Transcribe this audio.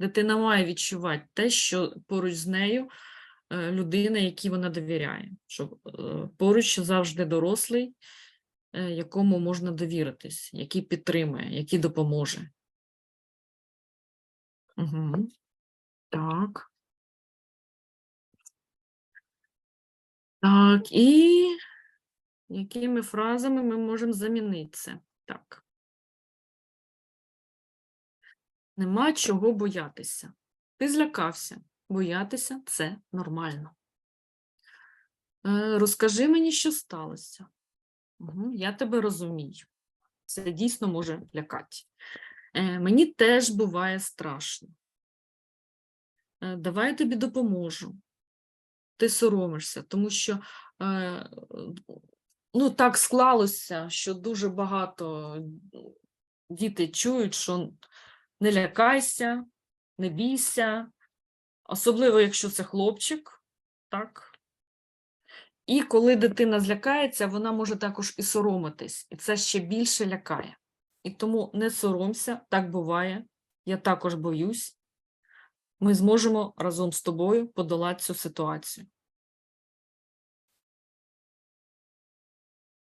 Дитина має відчувати те, що поруч з нею е, людина, якій вона довіряє, що е, поруч завжди дорослий, е, якому можна довіритись, який підтримує, який допоможе. Угу. Так. Так, і якими фразами ми можемо замінити це? Так. Нема чого боятися. Ти злякався. Боятися це нормально. Е, Розкажи мені, що сталося. Я тебе розумію. Це дійсно може лякати. Е, Мені теж буває страшно. Е, Давай я тобі допоможу. Ти соромишся, тому що ну, так склалося, що дуже багато діти чують, що не лякайся, не бійся, особливо, якщо це хлопчик, так? І коли дитина злякається, вона може також і соромитись, і це ще більше лякає. І тому не соромся, так буває. Я також боюсь. Ми зможемо разом з тобою подолати цю ситуацію.